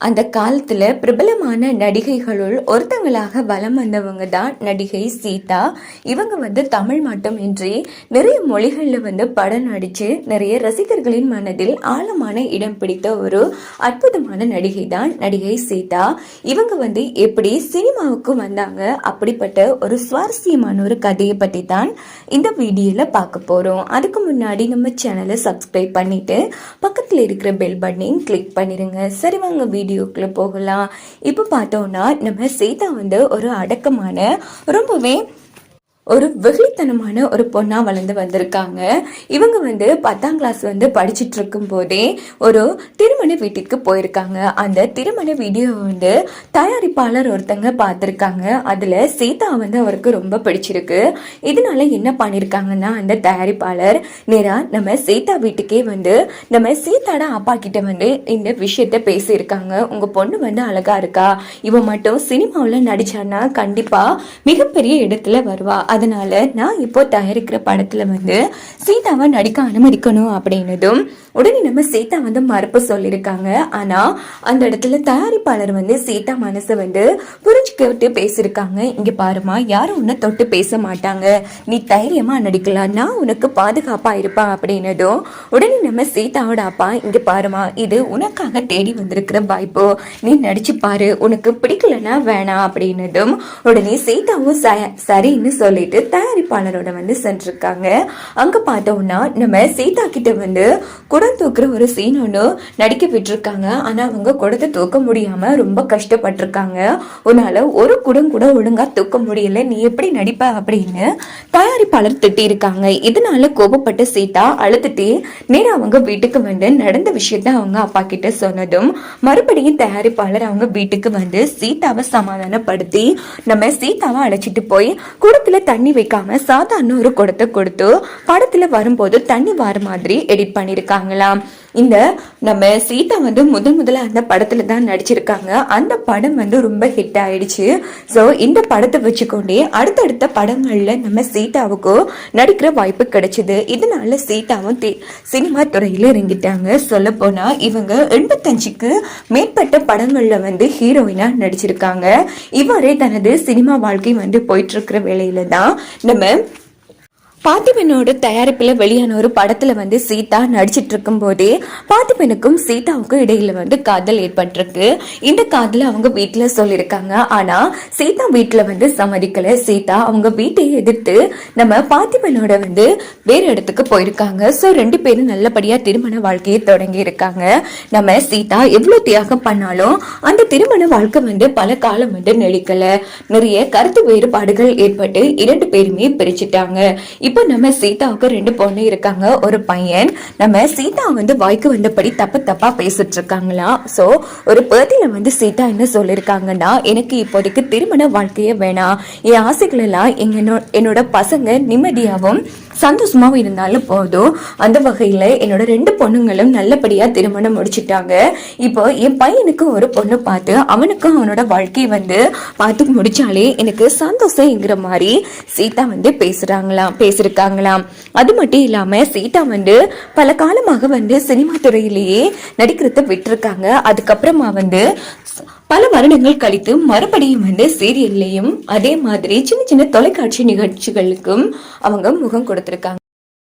அந்த காலத்தில் பிரபலமான நடிகைகளுள் ஒருத்தங்களாக வலம் வந்தவங்க தான் நடிகை சீதா. இவங்க வந்து தமிழ் மட்டுமின்றி நிறைய மொழிகளில் வந்து படம் நடித்து நிறைய ரசிகர்களின் மனதில் ஆழமான இடம் பிடித்த ஒரு அற்புதமான நடிகை தான் நடிகை சீதா. இவங்க வந்து எப்படி சினிமாவுக்கு வந்தாங்க? அப்படிப்பட்ட ஒரு சுவாரஸ்யமான ஒரு கதையை பற்றி தான் இந்த வீடியோவில் பார்க்க போகிறோம் அதுக்கு முன்னாடி நம்ம சேனலை சப்ஸ்கிரைப் பண்ணிவிட்டு பக்கத்தில் இருக்கிற பெல் பட்டனையும் கிளிக் பண்ணிடுங்க சரி வாங்க வீடியோக்குள்ளே போகலாம். இப்போ பார்த்தோம்னா நம்ம சீதா வந்து ஒரு அடக்கமான ரொம்பவே ஒரு வெகுளித்தனமான ஒரு பொண்ணாக வளர்ந்து வந்திருக்காங்க. இவங்க வந்து பத்தாம் கிளாஸ் வந்து படிச்சுட்டு இருக்கும் போதே ஒரு திருமண வீட்டிற்கு போயிருக்காங்க. அந்த திருமண வீடியோ வந்து தயாரிப்பாளர் ஒருத்தங்க பார்த்துருக்காங்க. அதில் சீதா வந்து அவருக்கு ரொம்ப பிடிச்சிருக்கு. இதனால என்ன பண்ணியிருக்காங்கன்னா அந்த தயாரிப்பாளர் நேரா நம்ம சீதா வீட்டுக்கே வந்து நம்ம சீதாட அப்பா கிட்ட வந்து இந்த விஷயத்த பேசியிருக்காங்க. உங்கள் பொண்ணு வந்து அழகா இருக்கா. இவன் மட்டும் சினிமாவில் நடிச்சான்னா கண்டிப்பாக மிகப்பெரிய இடத்துல வருவா. அதனால நான் இப்போ தயாரிக்கிற படத்துல வந்து சீதாவை நடிக்க அனுமதிக்கணும் அப்படின்னதும் உடனே நம்ம சீதா வந்து மறுப்பு சொல்லியிருக்காங்க. ஆனா அந்த இடத்துல தயாரிப்பாளர் வந்து சீதா மனசை வந்து புரிஞ்சுக்கிட்டு பேசியிருக்காங்க. இங்க பாருமா யாரும் உன்னை தொட்டு பேச மாட்டாங்க. நீ தைரியமா நடிக்கலாம். நான் உனக்கு பாதுகாப்பா இருப்பேன் அப்படின்னதும் உடனே நம்ம சீதாவோட அப்பா இங்க பாருமா இது உனக்காக தேடி வந்திருக்கிற வாய்ப்பு. நீ நடிச்சு பாரு. உனக்கு பிடிக்கலன்னா வேணாம் அப்படின்னதும் உடனே சீதாவும் ச- சரின்னு சொல்லிட்டு தயாரிப்பாளரோட வந்து சென்றிருக்காங்க. அங்க பார்த்தோம்னா நம்ம சீதா கிட்ட வந்து குடம் தூக்குற ஒரு சீன் ஒன்று நடிக்க விட்டுருக்காங்க. ஆனா அவங்க குடத்தை தூக்க முடியாம ரொம்ப கஷ்டப்பட்டிருக்காங்க. உன்னால ஒரு குடம் கூட ஒழுங்கா தூக்க முடியல. நீ எப்படி நடிப்ப அப்படின்னு தயாரிப்பாளர் திட்டியிருக்காங்க. இதனால கோபப்பட்ட சீதா அழுதுட்டே நேரம் அவங்க வீட்டுக்கு வந்து நடந்த விஷயத்த அவங்க அப்பா கிட்ட சொன்னதும் மறுபடியும் தயாரிப்பாளர் அவங்க வீட்டுக்கு வந்து சீதாவை சமாதானப்படுத்தி நம்ம சீதாவை அழைச்சிட்டு போய் குடத்துல தண்ணி வைக்காம சாதாரண ஒரு குடத்தை கொடுத்து படத்துல வரும்போது தண்ணி வர மாதிரி எடிட் பண்ணிருக்காங்களாம். இந்த நம்ம சீதா வந்து முதல் முதல்ல அந்த படத்துல தான் நடிச்சிருக்காங்க. அந்த படம் வந்து ரொம்ப ஹிட் ஆயிடுச்சு. ஸோ இந்த படத்தை வச்சுக்கொண்டே அடுத்தடுத்த படங்கள்ல நம்ம சீதாவுக்கு நடிக்கிற வாய்ப்பு கிடைச்சது. இதனால சீதாவும் தே- சினிமா துறையில இறங்கிட்டாங்க. சொல்ல போனா இவங்க எண்பத்தஞ்சுக்கு மேற்பட்ட படங்கள்ல வந்து ஹீரோயினா நடிச்சிருக்காங்க. இவரே தனது சினிமா வாழ்க்கை வந்து போயிட்டு இருக்கிற வேலையில தான் நம்ம பார்த்திபனோட தயாரிப்பில் வெளியான ஒரு படத்தில் வந்து சீதா நடிச்சிட்டு இருக்கும் போதே பார்த்திபனுக்கும் சீதாவுக்கும் இடையில வந்து காதல் ஏற்பட்டிருக்கு. இந்த காதல் அவங்க வீட்டில் சொல்லியிருக்காங்க ஆனால் சீதா வீட்டில் வந்து சம்மதிக்கல. சீதா அவங்க வீட்டை எதிர்த்து நம்ம பார்த்திபனோட வந்து வேறு இடத்துக்கு போயிருக்காங்க. ஸோ ரெண்டு பேரும் நல்லபடியாக திருமண வாழ்க்கையை தொடங்கி இருக்காங்க. நம்ம சீதா எவ்வளோ தியாகம் பண்ணாலும் அந்த திருமண வாழ்க்கை வந்து பல காலம் வந்து நெளிக்கலை. நிறைய கருத்து வேறுபாடுகள் ஏற்பட்டு இரண்டு பேருமே பிரிச்சுட்டாங்க. இப்போ நம்ம சீதாவுக்கு ரெண்டு பொண்ணு இருக்காங்க. ஒரு பையன். நம்ம சீதா வந்து வாய்க்கு வந்தபடி தப்பு தப்பா பேசிட்டு இருக்காங்களா? ஸோ ஒரு பேட்டியில வந்து சீதா என்ன சொல்லியிருக்காங்கன்னா எனக்கு இப்போதைக்கு திருமண வாழ்க்கையே வேணாம். என் ஆசைகள் எல்லாம் என்னோட பசங்க நிம்மதியாகவும் சந்தோஷமாகவும் இருந்தாலும் போதும். அந்த வகையில் என்னோட ரெண்டு பொண்ணுங்களும் நல்லபடியாக திருமணம் முடிச்சிட்டாங்க. இப்போ என் பையனுக்கு ஒரு பொண்ணு பார்த்து அவனுக்கும் அவனோட வாழ்க்கையை வந்து பார்த்து முடிச்சாலே எனக்கு சந்தோஷம்ங்கிற மாதிரி சீதா வந்து பேசுகிறாங்களாம் பேசியிருக்காங்களாம் அது மட்டும் இல்லாமல் சீதா வந்து பல காலமாக வந்து சினிமா துறையிலேயே நடிக்கிறத விட்டுருக்காங்க. அதுக்கப்புறமா வந்து பல வருடங்கள் கழித்து மறுபடியும் வந்து சீரியல்லையும் அதே மாதிரி சின்ன சின்ன தொலைக்காட்சி நிகழ்ச்சிகளுக்கும் அவங்க முகம் கொடுத்திருக்காங்க.